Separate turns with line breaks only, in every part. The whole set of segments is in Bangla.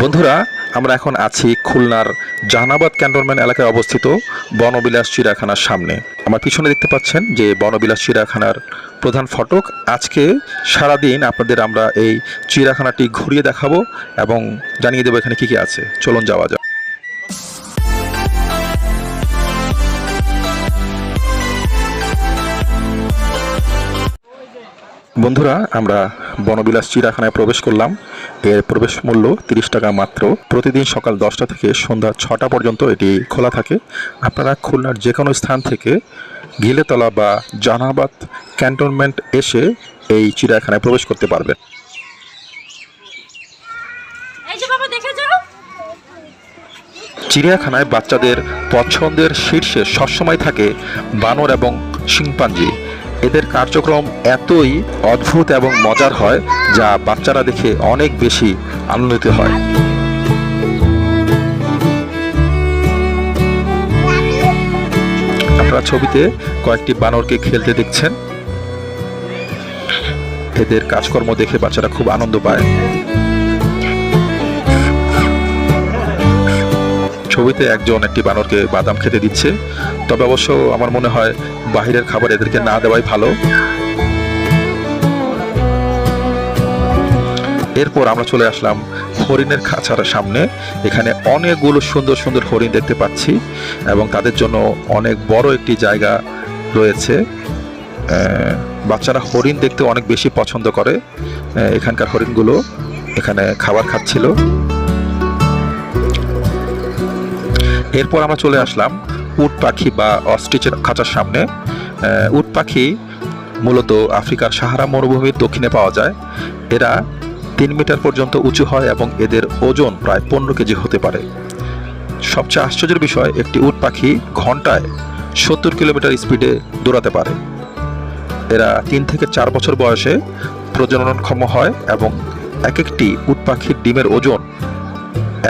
বন্ধুরা, আমরা এখন আছি খুলনার জাহানাবাদ ক্যান্টনমেন্ট এলাকায় অবস্থিত বনবিলাস চিড়িয়াখানার সামনে। আমার পিছনে দেখতে পাচ্ছেন যে বনবিলাস চিড়িয়াখানার প্রধান ফটক। আজকে সারাদিন আপনাদের আমরা এই চিড়িয়াখানাটি ঘুরিয়ে দেখাবো এবং জানিয়ে দেবো এখানে কী কী আছে। চলুন যাওয়া যাক। বন্ধুরা আমরা বনবিলাস চিড়িয়াখানায় প্রবেশ করলাম। এর প্রবেশ মূল্য তিরিশ টাকা মাত্র। প্রতিদিন সকাল দশটা থেকে সন্ধ্যা ছটা পর্যন্ত এটি খোলা থাকে। আপনারা খুলনার যে কোনো স্থান থেকে ঘিলেতলা বা জাহানাবাদ ক্যান্টনমেন্ট এসে এই চিড়িয়াখানায় প্রবেশ করতে পারবেন। চিড়িয়াখানায় বাচ্চাদের পছন্দের শীর্ষে সবসময় থাকে বানর এবং শিম্পাঞ্জি। এদের কার্যক্রম এতই অদ্ভুত এবং মজার হয় যা বাচ্চারা দেখে অনেক বেশি আনন্দিত হয়। আপনারা ছবিতে কয়েকটি বানরকে খেলতে দেখছেন। এদের কাজকর্ম দেখে বাচ্চারা খুব আনন্দ পায়। ছবিতে একজন একটি বানরকে বাদাম খেতে দিচ্ছে। তবে অবশ্য আমার মনে হয় বাহিরের খাবার এদেরকে না দেওয়াই ভালো। এরপর আমরা চলে আসলাম হরিণের খাঁচার সামনে। এখানে অনেকগুলো সুন্দর সুন্দর হরিণ দেখতে পাচ্ছি এবং তাদের জন্য অনেক বড় একটি জায়গা রয়েছে। বাচ্চারা হরিণ দেখতে অনেক বেশি পছন্দ করে। এখানকার হরিণগুলো এখানে খাবার খাচ্ছিল। এরপর আমরা চলে আসলাম উট পাখি বা অস্ট্রিচের খাঁচার সামনে। উট পাখি মূলত আফ্রিকার সাহারা মরুভূমির দক্ষিণে পাওয়া যায়। এরা তিন মিটার পর্যন্ত উঁচু হয় এবং এদের ওজন প্রায় পনেরো কেজি হতে পারে। সবচেয়ে আশ্চর্যের বিষয়, একটি উট পাখি ঘন্টায় সত্তর কিলোমিটার স্পিডে দৌড়াতে পারে। এরা তিন থেকে চার বছর বয়সে প্রজননক্ষম হয় এবং এক একটি উট পাখির ডিমের ওজন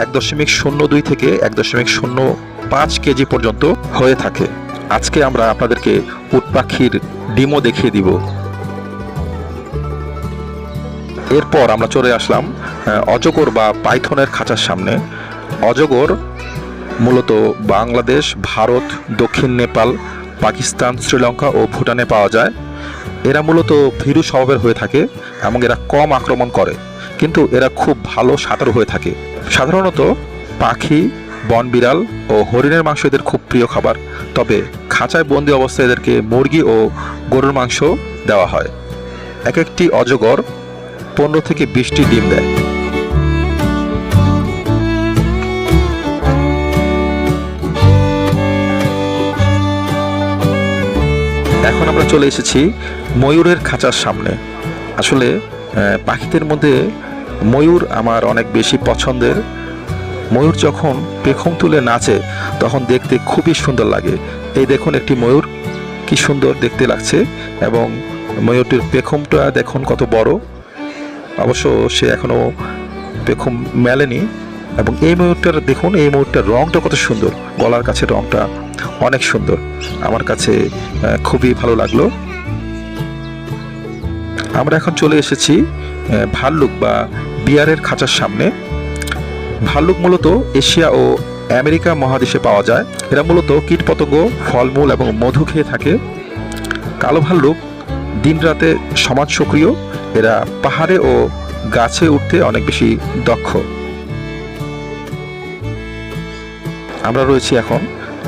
এক দশমিক শূন্য দুই থেকে এক দশমিক শূন্য পাঁচ কেজি পর্যন্ত হয়ে থাকে। আজকে আমরা আপনাদেরকে উট ডিমও দেখিয়ে দিব। এরপর আমরা চলে আসলাম অজগর বা পাইথনের খাঁচার সামনে। অজগর মূলত বাংলাদেশ, ভারত, দক্ষিণ নেপাল, পাকিস্তান, শ্রীলঙ্কা ও ভুটানে পাওয়া যায়। এরা মূলত ভীরু স্বভাবের হয়ে থাকে এবং এরা কম আক্রমণ করে, কিন্তু এরা খুব ভালো সাঁতারু হয়ে থাকে। সাধারণত পাখি, বনবিড়াল ও হরিণের মাংস এদের খুব প্রিয় খাবার। তবে খাঁচায় বন্দি অবস্থায় এদেরকে মুরগি ও গরুর মাংস দেওয়া হয়। এক একটি অজগর পনেরো থেকে বিশটি ডিম দেয়। এখন আমরা চলে এসেছি ময়ূরের খাঁচার সামনে। আসলে পাখিদের মধ্যে ময়ূর আমার অনেক বেশি পছন্দের। ময়ূর যখন পেখম তুলে নাচে, তখন দেখতে খুবই সুন্দর লাগে। এই দেখুন একটি ময়ূর, কি সুন্দর দেখতে লাগছে এবং ময়ূরটির পেখমটা দেখুন কত বড়। অবশ্য সে এখনও পেখম মেলেনি এবং এই ময়ূরটার দেখুন, এই ময়ূরটার রংটা কত সুন্দর। গলার কাছে রঙটা অনেক সুন্দর। আমার কাছে খুবই ভালো লাগল। আমরা এখন চলে এসেছি ভাল্লুক বা বিয়ারের খাঁচার সামনে। ভাল্লুক মূলত এশিয়া ও আমেরিকা মহাদেশে পাওয়া যায়। এরা মূলত কীটপতঙ্গ, ফলমূল এবং মধু খেয়ে থাকে। কালো ভাল্লুক দিন রাতে সমাজ সক্রিয়। এরা পাহাড়ে ও গাছে উঠতে অনেক বেশি দক্ষ। আমরা রয়েছি এখন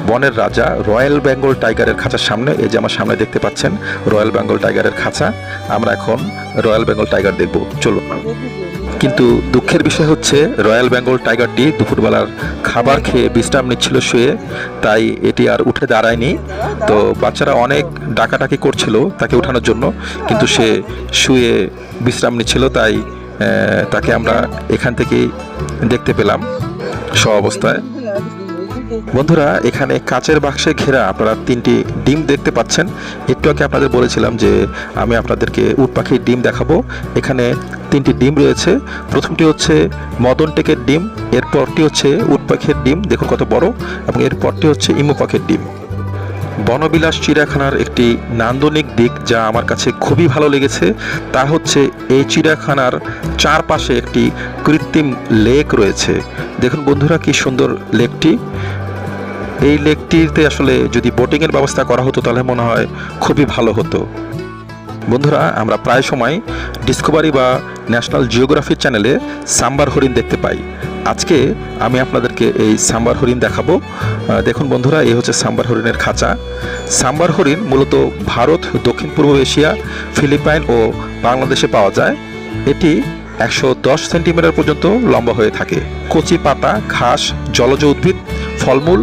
বনের রাজা রয়্যাল বেঙ্গল টাইগারের খাঁচার সামনে, এই যে আমার সামনে দেখতে পাচ্ছেন, রয়্যাল বেঙ্গল টাইগারের খাঁচা, আমরা এখন রয়্যাল বেঙ্গল টাইগার দেখব। চলো কিন্তু দুঃখের বিষয় হচ্ছে, রয়্যাল বেঙ্গল টাইগারটি দুপুরবেলার খাবার খেয়ে বিশ্রাম নিচ্ছিল শুয়ে, তাই এটি আর উঠে দাঁড়ায়নি। তো বাচ্চারা অনেক ডাকাডাকি করছিল তাকে ওঠানোর জন্য, কিন্তু সে শুয়ে বিশ্রাম নিচ্ছিল, তাই তাকে আমরা এখান থেকেই দেখতে পেলাম। স্ব অবস্থায় বন্ধুরা, এখানে কাচের বাক্সে ঘেরা আপনারা তিনটি ডিম দেখতে পাচ্ছেন। একটু আগে আপনাদের বলেছিলাম যে আমি আপনাদেরকে উট পাখির ডিম দেখাবো। এখানে তিনটি ডিম রয়েছে। প্রথমটি হচ্ছে মদন টেকের ডিম, এরপরটি হচ্ছে উট পাখির ডিম। দেখুন কত বড়। এবং এরপরটি হচ্ছে ইমু পাখির ডিম। বনবিলাস চিড়িয়াখানার একটি নান্দনিক দিক যা আমার কাছে খুবই ভালো লেগেছে, তা হচ্ছে এই চিড়িয়াখানার চারপাশে একটি কৃত্রিম লেক রয়েছে। দেখুন বন্ধুরা কি সুন্দর লেকটি। এই লেকটিতে আসলে যদি বোটিংয়ের ব্যবস্থা করা হতো তাহলে মনে হয় খুবই ভালো হতো। বন্ধুরা, আমরা প্রায় সময় ডিসকভারি বা ন্যাশনাল জিওগ্রাফি চ্যানেলে সাম্বার হরিণ দেখতে পাই। আজকে আমি আপনাদেরকে এই সাম্বার হরিণ দেখাবো। দেখুন বন্ধুরা, এই হচ্ছে সাম্বার হরিণের খাঁচা। সাম্বার হরিণ মূলত ভারত, দক্ষিণ পূর্ব এশিয়া, ফিলিপাইন ও বাংলাদেশে পাওয়া যায়। এটি একশো দশ সেন্টিমিটার পর্যন্ত লম্বা হয়ে থাকে। কচি পাতা, ঘাস, জলজ উদ্ভিদ, ফলমূল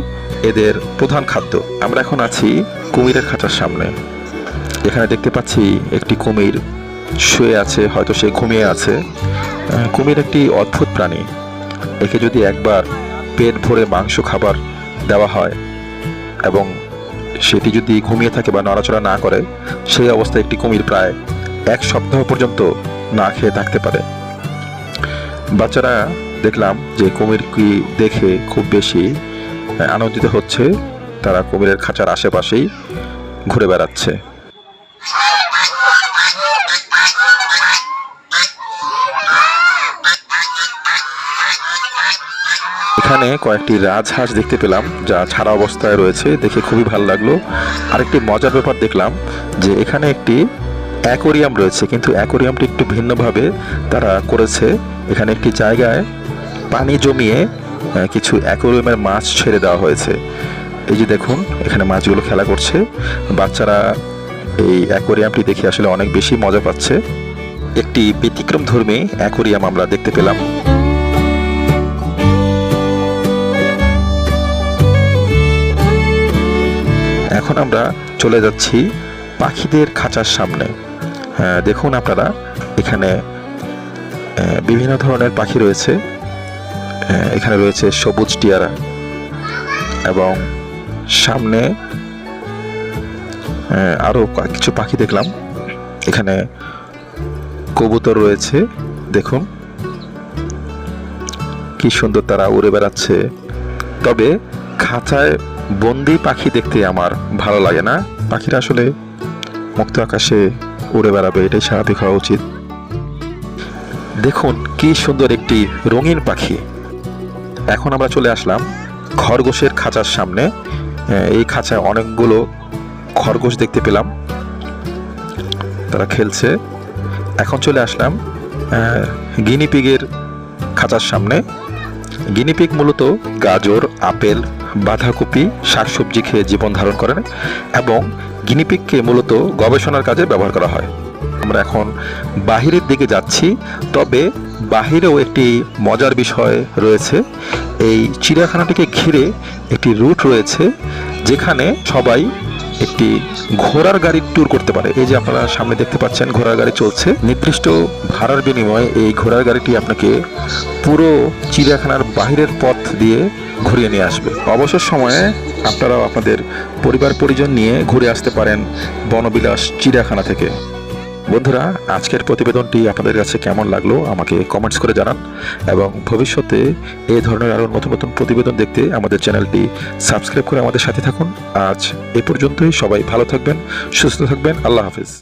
এদের প্রধান খাদ্য। আমরা এখন আছি কুমিরের খাঁচার সামনে। এখানে দেখতে পাচ্ছি একটি কুমির শুয়ে আছে, হয়তো সে ঘুমিয়ে আছে। কুমির একটি অদ্ভুত প্রাণী। একে যদি একবার পেট ভরে মাংস খাবার দেওয়া হয় এবং সেটি যদি ঘুমিয়ে থাকে বা নড়াচড়া না করে, সেই অবস্থায় একটি কুমির প্রায় এক সপ্তাহ পর্যন্ত না খেয়ে থাকতে পারে। বাচ্চারা দেখলাম যে কুমির কি দেখে খুব বেশি আনন্দিত হচ্ছে। তারা কুমিরের খাঁচার আশেপাশেই ঘুরে বেড়াচ্ছে। এখানে কয়েকটি রাজহাঁস দেখতে পেলাম, যা ছাড়া অবস্থায় রয়েছে, দেখে খুবই ভালো লাগল। আরেকটি মজার ব্যাপার দেখলাম যে এখানে একটি অ্যাকোরিয়াম রয়েছে, কিন্তু অ্যাকোরিয়ামটি একটু ভিন্নভাবে তারা করেছে। এখানে একটি জায়গায় পানি জমিয়ে কিছু অ্যাকোরিয়ামের মাছ ছেড়ে দেওয়া হয়েছে। এই যে দেখুন, এখানে মাছগুলো খেলা করছে। বাচ্চারা এই অ্যাকোরিয়ামটি দেখে আসলে অনেক বেশি মজা পাচ্ছে। একটি ব্যতিক্রম ধর্মী অ্যাকোরিয়াম আমরা দেখতে পেলাম। এখন আমরা চলে যাচ্ছি পাখিদের খাঁচার সামনে। হ্যাঁ, দেখুন আপনারা এখানে বিভিন্ন ধরনের পাখি রয়েছে। এখানে রয়েছে সবুজ টিয়ারা এবং সামনে আহ, আরও কা- কিছু পাখি দেখলাম। এখানে কবুতর রয়েছে দেখুন। কি সুন্দর তারা উড়ে বেড়াচ্ছে। তবে খাঁচায় বন্দি পাখি দেখতে আমার ভালো লাগে না। পাখিরা আসলে মুক্ত আকাশে উড়ে বেড়াবে, এটাই স্বাভাবিক হওয়া উচিত। দেখুন কি সুন্দর একটি রঙিন পাখি। এখন আমরা চলে আসলাম খরগোশের খাঁচার সামনে। এই খাঁচায় অনেকগুলো খরগোশ দেখতে পেলাম। তারা খেলছে। এখন চলে আসলাম গিনিপিগের খাঁচার সামনে। গিনিপিগ মূলত গাজর, আপেল বাঁধাকপি, শাকসবজি খেয়ে জীবন ধারণ করেন এবং গিনিপিককে মূলত গবেষণার কাজে ব্যবহার করা হয়। আমরা এখন বাহিরের দিকে যাচ্ছি, তবে বাহিরেও একটি মজার বিষয় রয়েছে। এই চিড়িয়াখানাটিকে ঘিরে একটি রুট রয়েছে, যেখানে সবাই একটি ঘোড়ার গাড়ি ট্যুর করতে পারে। এই যে আপনারা সামনে দেখতে পাচ্ছেন, ঘোড়ার গাড়ি চলছে। নির্দিষ্ট ভাড়ার বিনিময়ে এই ঘোড়ার গাড়িটি আপনাকে পুরো চিড়িয়াখানার বাহিরের পথ দিয়ে ঘুরিয়ে নিয়ে আসবে। অবসর সময়ে আপনারাও আপনাদের পরিবার পরিজন নিয়ে ঘুরে আসতে পারেন বনবিলাস চিড়িয়াখানা থেকে। বন্ধুরা, আজকের প্রতিবেদনটি আপনাদের কাছে কেমন লাগল আমাকে কমেন্টস করে জানান এবং ভবিষ্যতে এই ধরনের আরও নতুন নতুন প্রতিবেদন দেখতে আমাদের চ্যানেলটি সাবস্ক্রাইব করে আমাদের সাথে থাকুন। আজ এ পর্যন্তই, সবাই ভালো থাকবেন, সুস্থ থাকবেন, আল্লাহ হাফিজ।